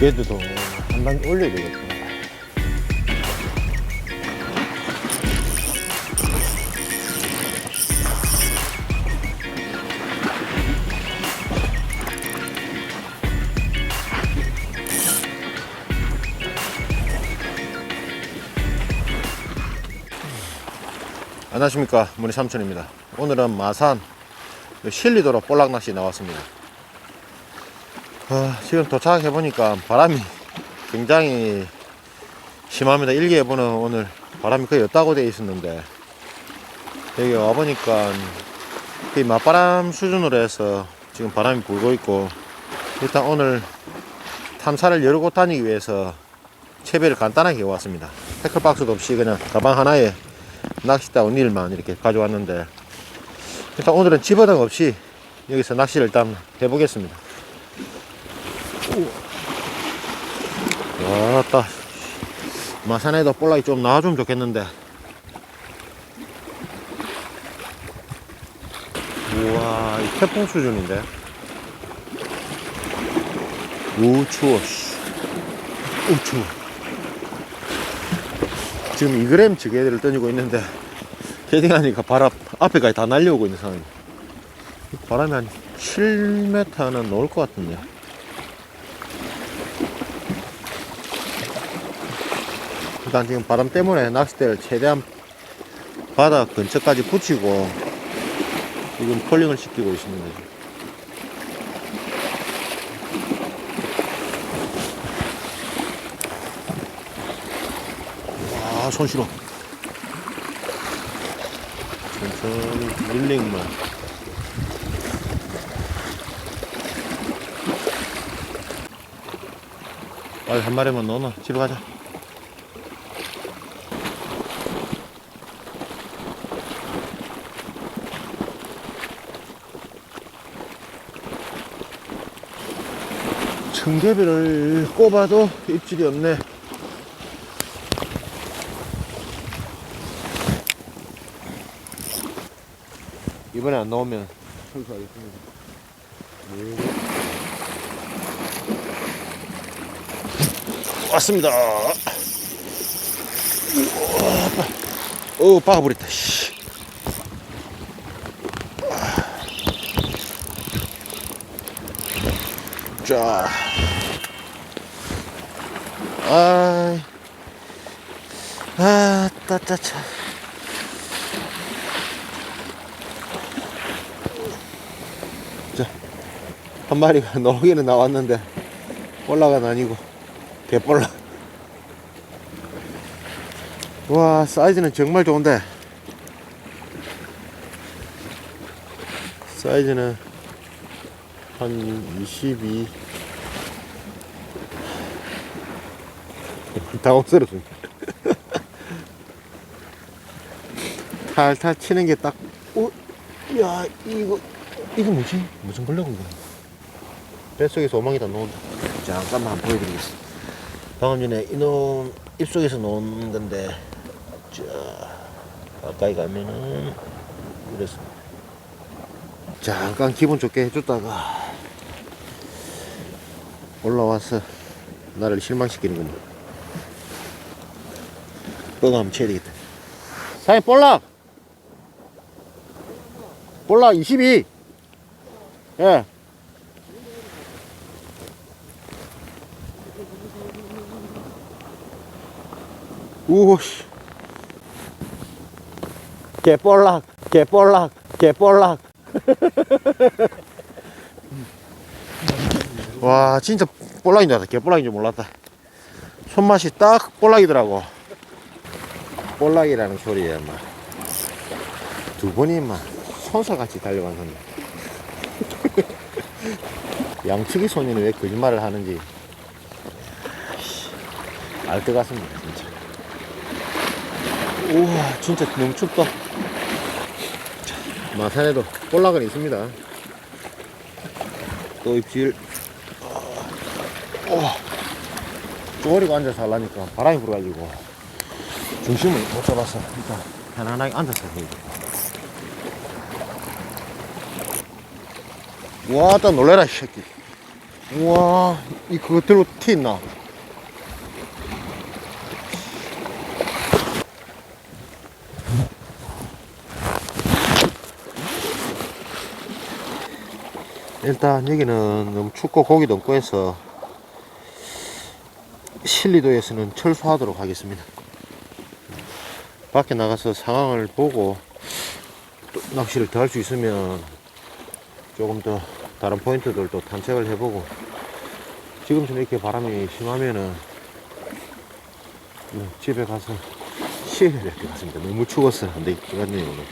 베드도 한 단계 올려야 되겠구나. 안녕하십니까. 문희 삼촌입니다. 오늘은 마산 실리도로 볼락낚시 나왔습니다 아, 지금 도착해 보니까 바람이 굉장히 심합니다. 일기예보는 오늘 바람이 거의 없다고 되어 있었는데 여기 와 보니까 이 맞바람 수준으로 해서 지금 바람이 불고 있고 일단 오늘 탐사를 곳 다니기 위해서 채비를 간단하게 왔습니다. 태클박스도 없이 그냥 가방 하나에 낚싯다운 일만 이렇게 가져왔는데 일단 오늘은 집어등 없이 여기서 낚시를 일단 해보겠습니다 왔다. 마산에도 볼락이 좀 나와주면 좋겠는데. 우와 이 태풍 수준인데. 우 추워 씨. 우 추워. 지금 2g 지게를 던지고 있는데 헤딩하니까 바람 앞에까지 다 날려오고 있는 상황입니다 바람이 한 7m는 넘을 것 같은데 일단 지금 바람 때문에 낚싯대를 최대한 바다 근처까지 붙이고 지금 폴링을 시키고 있습니다 아, 손 시려. 천천히 릴링만. 빨리 한 마리만 넣어놔. 집에 가자. 청개비를 꼽아도 입질이 없네. 이번에 안 나오면 철수하겠습니다. 왔습니다. 오, 박아버렸다. 씨. 자, 아이, 아, 따따차. 한 마리가 나오기는 나왔는데 볼락은 아니고 개볼락 와 사이즈는 정말 좋은데. 사이즈는 한 22 당황스럽습니다 탈탈 치는 게 딱 어? 야 이거 이거 뭐지? 무슨 걸려고 이거 뱃속에서 오망이 다 나온다. 잠깐만 보여드리겠습니다. 방금 전에 이놈 입속에서 놓은 건데, 자, 가까이 가면은, 이렇습니다. 잠깐 기분 좋게 해줬다가, 올라와서 나를 실망시키는군요. 뻥 한번 쳐야 되겠다. 사장님, 볼락! 볼락 22! 예. 우씨. 개볼락, 개볼락, 개볼락. 와, 진짜 볼락인 줄 알았다. 개볼락인 줄 몰랐다. 손맛이 딱 볼락이더라고. 볼락이라는 소리에 막. 두 번이 막 손살같이 달려간 손. 양치기 손이는 왜 거짓말을 하는지 알 것 같습니다, 진짜. 우와 진짜 너무 춥다 자, 마산에도 볼락은 있습니다 또 입질 어, 쪼그리고 앉아서 하려니까 바람이 불어가지고 중심을 못 잡아서 일단 편안하게 앉아서 해야 돼. 와따 놀래라 이 새끼. 우와, 이 그거 들고 티 있나? 일단 여기는 너무 춥고 고기도 없고 해서 실리도에서는 철수하도록 하겠습니다. 밖에 나가서 상황을 보고 또 낚시를 더 할 수 있으면 조금 더 다른 포인트들도 탐색을 해보고 지금처럼 이렇게 바람이 심하면은 뭐 집에 가서 쉬어야 될 것 같습니다. 너무 추워서 안 되겠네요 오늘.